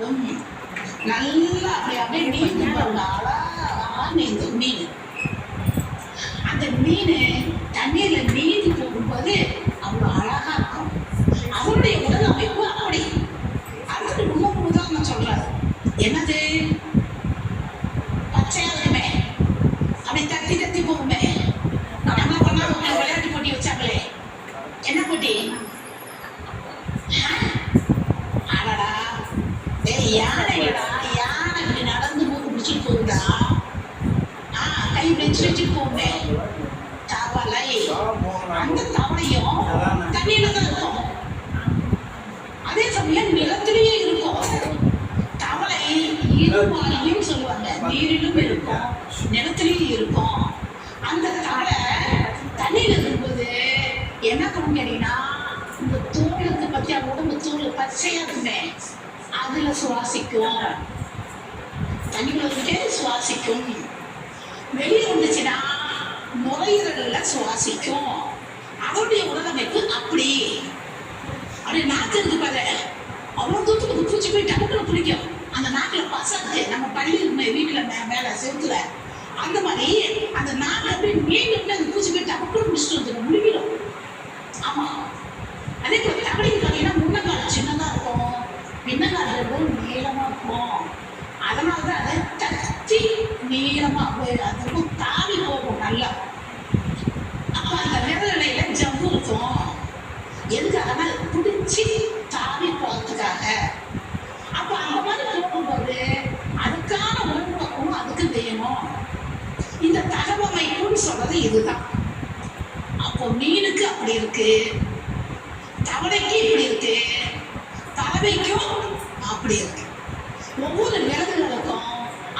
நல்லா அப்படி அப்படியே நீந்து பாருங்க அழகா நீந்து மீன் அந்த மீன் தண்ணீர்ல நீந்தி போகும்போது அவ்வளோ அழகா இருக்கும் அவருடைய உடல் அமைப்பு அப்படி அதுக்கு ரொம்ப உதாரணம் சொல்றாரு என்னது பச்சையா அப்படி தத்தி தத்தி போகுமே நம்ம விளையாட்டு போட்டி வச்சாங்களே என்ன போட்டி? யானைடா யானை இப்படி நடந்து போய் பிடிச்சிட்டு போகுதா ஆ கை வச்சு வச்சுட்டு போகுமே தவளை அந்த தவளையும் தண்ணியில தான் இருக்கும் அதே சமயம் நிலத்திலேயே இருக்கும் தவளை இருமாலியும் சொல்லுவாங்க நீரிலும் இருக்கும் நிலத்திலேயும் இருக்கும் அந்த தவளை தண்ணியில இருக்கும்போது என்ன பண்ணும் கேட்டீங்கன்னா இந்த தோலுக்கு பத்தியா உடம்பு தோல் பச்சையா இருக்குமே. அதில் சுவாசிக்கும். தண்ணிக்குள்ள வந்துட்டு சுவாசிக்கும். வெளியே வந்துச்சுன்னா நுரையீரல்ல சுவாசிக்கும். அவருடைய உடலமைப்பு அப்படி. அப்படி நாக்கு இருக்கு பாரு. அவ்வளோ தூரத்துக்கு பூச்சி போய் டக்குன்னு பிடிக்கும் அந்த நாக்கில் பசங்க நம்ம பள்ளியில் வீட்டில் மே மேலே செவுத்துல அந்த மாதிரி அந்த நாக்கு அப்படியே மீண்டும் அந்த பூச்சி போய் டக்குன்னு பிடிச்சிட்டு வந்துடும். முடிவிடும் ஆமாம் அதே போல் தவளைக்கு பார்த்தீங்கன்னா முன்னங்கால் சின்னதாக இருக்கும் பின்னங்கால் ரொம்ப நீளமாக இருக்கும் அதனால தான் அதை தத்தி நீளமாக அதுக்கு தாவி போகும் நல்லா. அப்போ அந்த விரலையில ஜவ்வு இருக்கும். எதுக்காகனா பிடிச்சி தாவி போகிறதுக்காக அப்போ அந்த மாதிரி போகும்போது அதுக்கான பக்கமும் அதுக்கு வேணும். இந்த தகவமைப்புன்னு சொல்றது இதுதான். அப்போ மீனுக்கு அப்படி இருக்கு. தவளைக்கு இப்படி இருக்கு. பறவைக்கும் அப்படி இருக்கு. ஒவ்வொரு விலங்குகளுக்கும்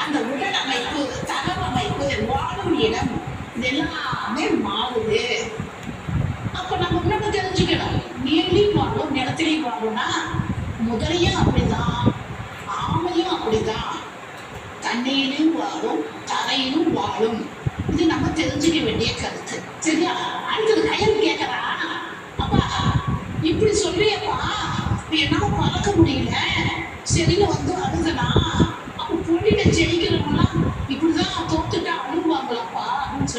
அந்த உடல் வாழும் இடம் இது எல்லாமே மாறுது. அப்ப நம்ம இன்னொன்று தெரிஞ்சுக்கணும். நீர்லையும் வாழும் நிலத்திலையும் வாழும்னா முதலையும் அப்படிதான் ஆமையும் அப்படிதான். தண்ணியிலும் வாழும் தரையிலும் வாழும். இது நம்ம தெரிஞ்சுக்க வேண்டிய கருத்து. சரியா? அடுத்தது கயல் கேட்கறா. அப்பா இப்படி சொல்றியப்பா என்னால பறக்க முடியல. செடியில வந்து அழுதுனா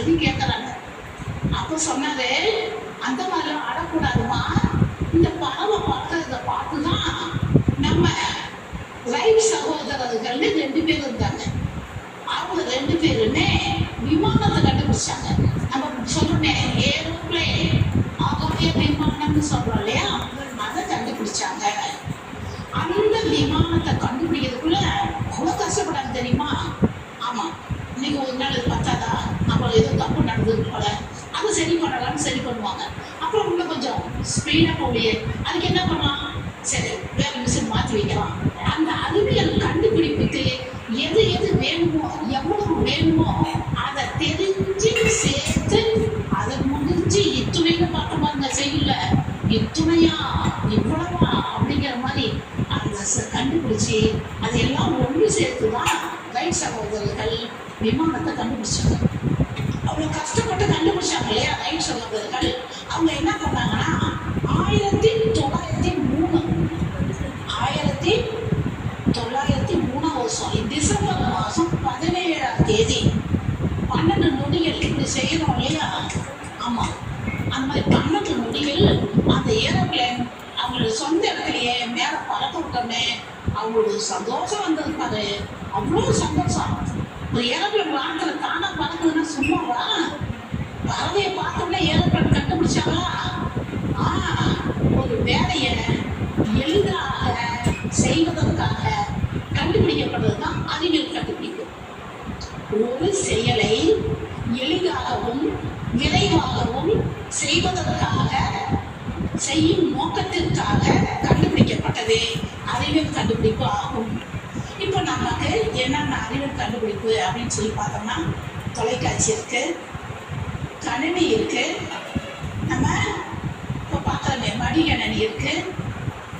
சொல்லி கேட்கறாங்க. அப்ப சொன்னாரு அந்த மாதிரிலாம் ஆடக்கூடாதுமா? இந்த பறவை பார்க்கறத பார்த்து தான் நம்ம ரைட் சகோதரர்கள்னு ரெண்டு பேர் இருந்தாங்க. அவங்க ரெண்டு பேருமே விமானத்தை கண்டுபிடிச்சாங்க. நம்ம சொல்றோமே ஏரோப்ளேன் ஆகாய விமானம்னு சொல்றோம் இல்லையா? அதை கண்டுபிடிச்சாங்க. அந்த விமானத்தை கண்டுபிடிக்கிறதுக்குள்ள அவ்வளோ கஷ்டப்படாது தெரியுமா ஆமா இன்னைக்கு ஒரு நாள் இது பத்தாதா அப்புறம் ஏதோ போல அதை சரி பண்ணலாம்னு சரி பண்ணுவாங்க அப்புறம் இன்னும் கொஞ்சம் ஸ்பீடாக போகலையே அதுக்கு என்ன பண்ணலாம் சரி வேற மிஷின் மாற்றி வைக்கலாம் அந்த அறிவியல் கண்டுபிடிப்புக்கு எது எது வேணுமோ எவ்வளவு வேணுமோ அதை தெரிஞ்சு சேர்த்து அதை முடிஞ்சு இத்துணைன்னு பார்க்க பாருங்க செய்யல இத்துணையா இவ்வளவா அப்படிங்கிற மாதிரி அந்த கண்டுபிடிச்சி அதையெல்லாம் ஒன்று சேர்த்து தான் ரைட் சகோதரர்கள் விமானத்தை கண்டுபிடிச்சாங்க. அவ்வளோ கஷ்டப்பட்டு கண்டுபிடிச்சாங்க இல்லையா ரைட் சகோதரர்கள் அவங்க என்ன பண்ணாங்கன்னா ஆயிரத்தி தொள்ளாயிரத்தி மூணு. ஆயிரத்தி தொள்ளாயிரத்தி மூணாம் வருஷம் டிசம்பர் மாதம் பதினேழாம் தேதி பன்னெண்டு நொடிகள் இப்படி செய்கிறோம் இல்லையா? ஆமாம் அந்த மாதிரி பன்னெண்டு நொடிகள் அந்த ஏரோப்ளேன் அவங்களோட சொந்த இடத்துலயே மேலே பறக்க விட்டோமே அவங்களோட சந்தோஷம் வந்தது பாரு. அவ்வளோ சந்தோஷம். ஒரு ஏரோப்ளேன் வானத்தில் தான் பறக்குதுன்னா சும்மாவா பறவையை பார்த்தோம்னா ஏரோப்ளேன் கண்டுபிடிச்சாங்களா ஆ ஒரு வேலையை எளிதாக செய்வதற்காக கண்டுபிடிக்கப்படுவதுதான் அறிவியல் கண்டுபிடிப்பு. ஒரு செயலை எளிதாகவும் விரைவாகவும் செய்வதற்காக செய்யும் நோக்கத்திற்காக கண்டுபிடிக்கப்பட்டது அறிவியல் கண்டுபிடிப்பு ஆகும். இப்போ நமக்கு என்னென்ன அறிவியல் கண்டுபிடிப்பு அப்படின்னு சொல்லி பார்த்தோம்னா தொலைக்காட்சி இருக்கு கணினி இருக்கு நம்ம இப்போ பார்க்குறோமே மடிகணனி இருக்கு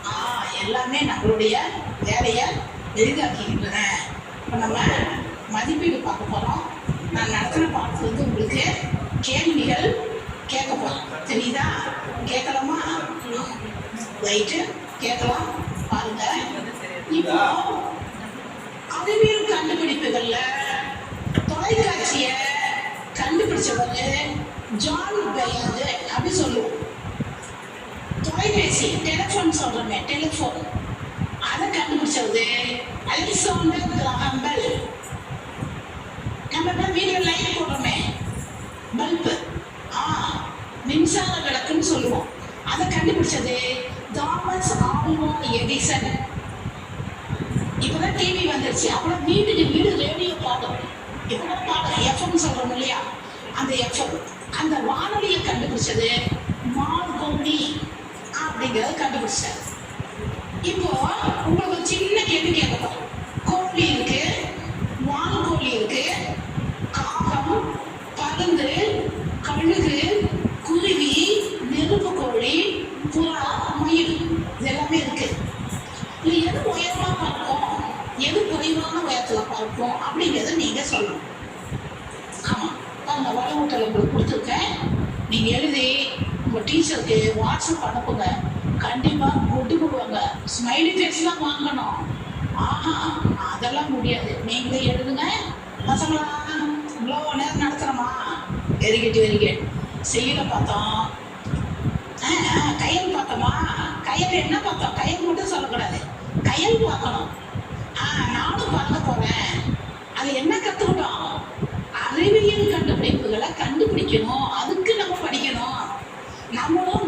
ஆ எல்லாமே நம்மளுடைய வேலையை எளிதாக்கிக்கின்றன இப்போ நம்ம மதிப்பீடு பார்க்க போகிறோம் நான் நடத்துகிற பாடத்துல வந்து உங்களுக்கு கேள்விகள் கேட்க போகிறோம் தெரியுதா? கேட்கலாமா? ரைட்டு கேட்கலாம். பாருங்க. இப்போ அறிவியல் கண்டுபிடிப்புகள்ல தொலைக்காட்சியை கண்டுபிடிச்சவங்க ஜான் பெயர் அப்படி சொல்லுவோம். தொலைபேசி டெலிஃபோன் சொல்றோமே டெலிஃபோன் அதை கண்டுபிடிச்சது அலெக்சாண்டர் கிரஹாம் பெல் நம்ம இப்ப வீடியோ லைட் போடுறோமே பல்பு ஆ மின்சார விளக்குன்னு சொல்லுவோம். அதை கண்டுபிடிச்சது தாமஸ் ஆல்வா எடிசன். இப்போதான் டிவி வந்துருச்சு. அப்புறம் வீட்டுக்கு வீடு ரேடியோ பாடும் இவ்வளோ பாடம் எஃப்எம் சொல்கிறோம் இல்லையா? அந்த எஃப்எம் அந்த வானொலியை கண்டுபிடிச்சது மார்கோனி அப்படிங்கிறத கண்டுபிடிச்சேன் இப்போ உங்களுக்கு ஒரு சின்ன கேள்வி கேட்கலாம் கோழி இருக்கு வான்கோழி இருக்கு காகம் பருந்து கழுகு குருவி நெருப்பு கோழி புறா மயில் இது எல்லாமே இருக்கு. இது எது உயரமா பார்க்கும் எது குறைவான உயரத்துல பார்க்கும் அப்படிங்கிறத நீங்க சொல்லணும். ஆமா அந்த வளமூட்டல் உங்களுக்கு கொடுத்துருக்கேன். நீங்க எழுதி உங்க டீச்சருக்கு வாட்ஸ்அப் அனுப்புங்க. கண்டிப்பா போட்டு போடுவாங்க. ஸ்மைலி ஃபேஸ்லாம் வாங்கணும். ஆஹா அதெல்லாம் முடியாது. நீங்களே எழுதுங்க. பசங்களா இவ்வளோ நேரம் நடத்துகிறோமா வெரிகேட் வெரிகேட் செய்யல பார்த்தோம். ஆ, கையல் பார்த்தோமா? கையல் என்ன பார்த்தோம்? கையல் மட்டும் சொல்லக்கூடாது. கையல் பார்க்கணும். ஆ நானும் பார்க்க போறேன். அது என்ன கற்றுக்கிட்டோம் அறிவியல் கண்டுபிடிப்புகளை கண்டுபிடிக்கணும். அதுக்கு நம்ம படிக்கணும். நம்மளும்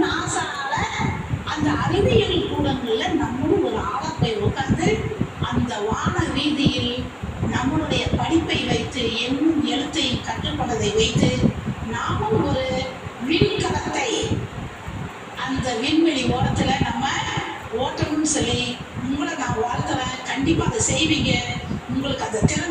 அந்த அறிவியல் கூடங்கள்ல நம்மளும் ஒரு ஆளா போய் உட்கார்ந்து அந்த வான ரீதியில் நம்மளுடைய படிப்பை வைத்து என்னும் எழுத்தை கற்றுக்கொண்டதை வைத்து நாமும் ஒரு விண்கலத்தை அந்த விண்வெளி ஓரத்துல நம்ம ஓட்டணும்னு சொல்லி உங்களை நான் வாழ்த்துறேன். கண்டிப்பா அதை செய்வீங்க. உங்களுக்கு அந்த திறன்